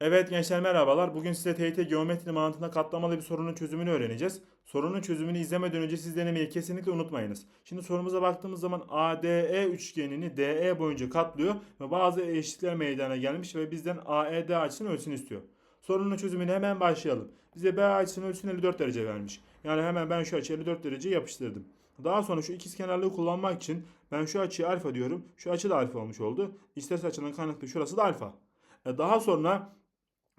Evet gençler merhabalar. Bugün size TYT geometri mantığında katlamalı bir sorunun çözümünü öğreneceğiz. Sorunun çözümünü izlemeden önce siz denemeyi kesinlikle unutmayınız. Şimdi sorumuza baktığımız zaman ADE üçgenini DE boyunca katlıyor ve bazı eşitlikler meydana gelmiş ve bizden AED açısının ölçüsünü istiyor. Sorunun çözümüne hemen başlayalım. Bize B açısının ölçüsünü 54 derece vermiş. Yani hemen ben şu açıyı 54 derece yapıştırdım. Daha sonra şu ikizkenarlığı kullanmak için ben şu açıyı alfa diyorum. Şu açı da alfa olmuş oldu. İstes açının kaynaklı şurası da alfa. E, Daha sonra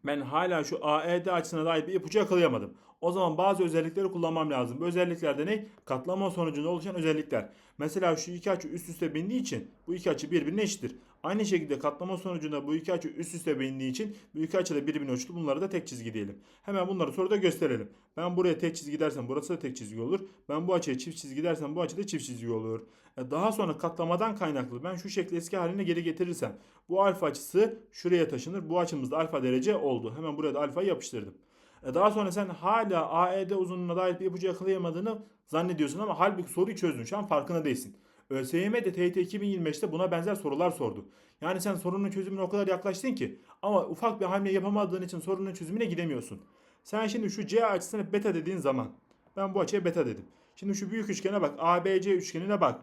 ben hala şu AED açısına dair bir ipucu yakalayamadım. O zaman bazı özellikleri kullanmam lazım. Bu özellikler de ne? Katlama sonucunda oluşan özellikler. Mesela şu iki açı üst üste bindiği için bu iki açı birbirine eşittir. Aynı şekilde katlama sonucunda bu iki açı üst üste bindiği için bu iki açı da birbirine eşit. Bunları da tek çizgi diyelim. Hemen bunları soruda gösterelim. Ben buraya tek çizgi dersem burası da tek çizgi olur. Ben bu açıya çift çizgi dersem bu açıda çift çizgi olur. E, Daha sonra katlamadan kaynaklı ben şu şekli eski haline geri getirirsem bu alfa açısı şuraya taşınır. Bu açımız da alfa derece oldu. Hemen buraya da alfayı yapıştırdım. E, Daha sonra sen hala AED uzunluğuna dair bir ipucu yakalayamadığını zannediyorsun ama halbuki soruyu çözdün. Şu an farkında değilsin. ÖSYM de TYT 2025'te buna benzer sorular sordu. Yani sen sorunun çözümüne o kadar yaklaştın ki ama ufak bir hamle yapamadığın için sorunun çözümüne gidemiyorsun. Sen şimdi şu C açısına beta dediğin zaman ben bu açıya beta dedim. Şimdi şu büyük üçgene bak. ABC üçgenine bak.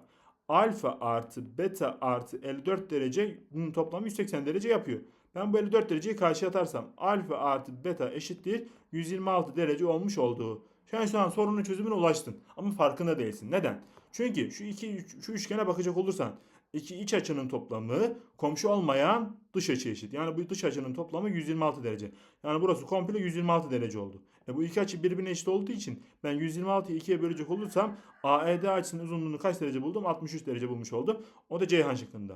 Alfa artı beta artı 54 derecenin toplamı 180 derece yapıyor. Ben bu 54 dereceyi karşıya atarsam alfa artı beta eşittir 126 derece olmuş olduğu. An şu an sorunun çözümüne ulaştın ama farkında değilsin. Neden? Çünkü şu iki şu üçgene bakacak olursan iki iç açının toplamı komşu olmayan dış açı eşit. Yani bu dış açının toplamı 126 derece. Yani burası komple 126 derece oldu. E bu iki açı birbirine eşit olduğu için ben 126'yı 2'ye bölecek olursam AED açısının uzunluğunu kaç derece buldum? 63 derece bulmuş oldum. O da Ceyhan şıkkında.